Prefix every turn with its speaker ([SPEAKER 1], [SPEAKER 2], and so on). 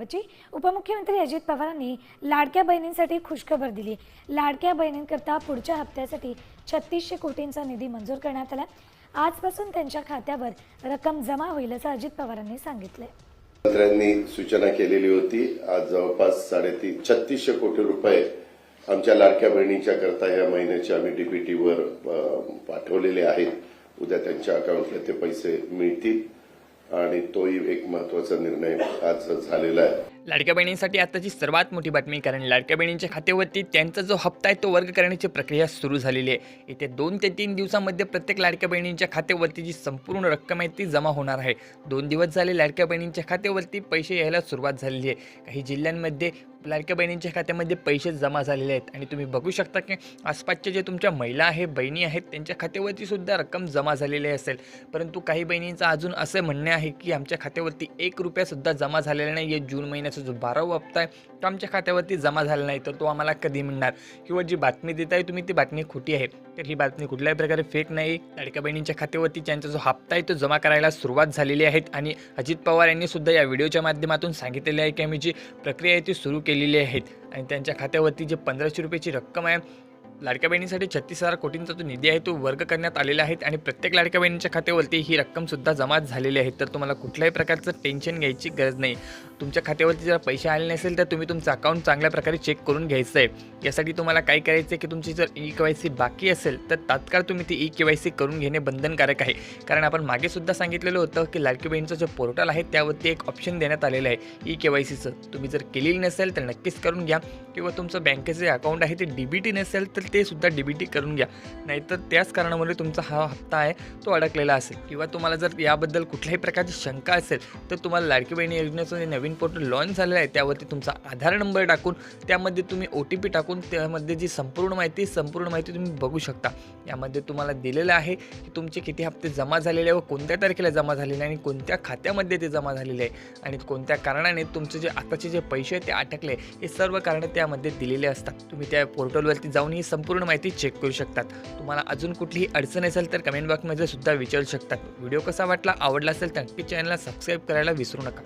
[SPEAKER 1] बच्ची उपमुख्यमंत्री अजित पवारांनी लाडक्या बहिणींसाठी खुशखबर दिली. लाडक्या बहिणींकरता पुढच्या हप्त्यासाठी छत्तीसशे कोटींचा निधी मंजूर करण्यात आला. आजपासून त्यांच्या खात्यावर रक्कम जमा होईल असं अजित पवारांनी सांगितलंय.
[SPEAKER 2] मंत्र्यांनी सूचना केलेली होती आज जवळपास साडेतीन छत्तीसशे कोटी रुपये आमच्या लाडक्या बहिणीच्या करता या महिन्याचे आम्ही डीबीटीवर पाठवलेले आहेत. उद्या त्यांच्या अकाउंटला ते पैसे मिळतील. आणि तोही एक महत्त्वाचा निर्णय आज झालेला आहे.
[SPEAKER 3] लाडक्या बहिणींसाठी आताची सर्वात मोठी बातमी कारण लाडक्या बहिणींच्या खात्यावरती त्यांचा जो हप्ता आहे तो वर्ग करण्याची प्रक्रिया सुरू झालेली आहे. येत्या दोन ते तीन दिवसामध्ये प्रत्येक लाडक्या बहिणींच्या खात्यावरती जी संपूर्ण रक्कम आहे ती जमा होणार आहे. दोन दिवस झाले लाडक्या बहिणींच्या खात्यावरती पैसे यायला सुरुवात झालेली आहे. काही जिल्ह्यांमध्ये लाडक्या बहिणींच्या खात्यामध्ये पैसे जमा झालेले आहेत. आणि तुम्ही बघू शकता की आसपासच्या जे तुमच्या महिला आहे बहिणी आहेत त्यांच्या खात्यावरती सुद्धा रक्कम जमा झालेली असेल. परंतु काही बहिणींचं अजून असं म्हणणे आहे की आमच्या खात्यावरती एक रुपयासुद्धा जमा झालेला नाही आहे जून महिन्याचा जो बारावा हप्ता आहे तो आमच्या खात्यावरती जमा झाला नाही तर तो आम्हाला कधी मिळणार? किंवा जी बातमी देत आहे तुम्ही ती बातमी खोटी आहे तर ही बातमी कुठल्याही प्रकारे फेक नाही. लाडक्या बहिणींच्या खात्यावरती त्यांचा जो हप्ता आहे तो जमा करायला सुरुवात झालेली आहे. आणि अजित पवार यांनी सुद्धा या व्हिडिओच्या माध्यमातून सांगितलेले आहे की आम्ही जी प्रक्रिया आहे ती सुरू केलेली आहे. आणि त्यांच्या खात्यावरती जे पंधराशे रुपयाची रक्कम आहे लाडक्या बहिणीसाठी छत्तीस हजार कोटींचा जो निधी आहे तो वर्ग करण्यात आलेला आहे आणि प्रत्येक लाडक्या बहिणीच्या खात्यावरती ही रक्कमसुद्धा जमा झालेली आहे. तर तुम्हाला कुठल्याही प्रकारचं टेन्शन घ्यायची गरज नाही. तुमच्या खात्यावरती जर पैसे आले नसेल तर तुम्ही तुमचं अकाउंट चांगल्या प्रकारे चेक करून घ्यायचं आहे यासाठी तुम्हाला काय करायचं आहे की तुमची जर ई के वाय सी बाकी असेल तर तात्काळ तुम्ही ती ई के वाय सी करून घेणे बंधनकारक आहे. कारण आपण मागे सुद्धा सांगितलेलं होतं की लाडकी बहिणीचं जे पोर्टल आहे त्यावरती एक ऑप्शन देण्यात आलेलं आहे ई के वाय सीचं तुम्ही जर केलेली नसेल तर नक्कीच करून घ्या. किंवा तुमचं बँकेचं जे अकाउंट आहे ते डी बी टी नसेल तर ते सुद्धा डी बी टी करून घ्या. नाहीतर त्याच कारणामुळे तुमचा हा हप्ता आहे तो अडकलेला असेल. किंवा तुम्हाला जर याबद्दल कुठल्याही प्रकारची शंका असेल तर तुम्हाला लाडकी बहिणी योजनेचं जे नवीन पोर्टल लॉन्च झालेलं आहे त्यावरती तुमचा आधार नंबर टाकून त्यामध्ये तुम्ही ओ टी पी टाकून त्यामध्ये जी संपूर्ण माहिती संपूर्ण माहिती तुम्ही बघू शकता. यामध्ये तुम्हाला दिलेलं आहे की तुमचे किती हप्ते जमा झालेले व कोणत्या तारखेला जमा झालेले आहे आणि कोणत्या खात्यामध्ये ते जमा झालेले आहे. आणि कोणत्या कारणाने तुमचे जे आताचे जे पैसे आहेत ते अटकले हे सर्व कारणं त्यामध्ये दिलेले असतात. तुम्ही त्या पोर्टलवरती जाऊन ही संपूर्ण माहिती चेक करू शकतात. तुम्हाला अजून कुठलीही अडचण असेल तर कमेंट बॉक्समध्ये सुद्धा विचारू शकतात. व्हिडिओ कसा वाटला आवडला असेल तर नक्की चॅनलला सबस्क्राईब करायला विसरू नका.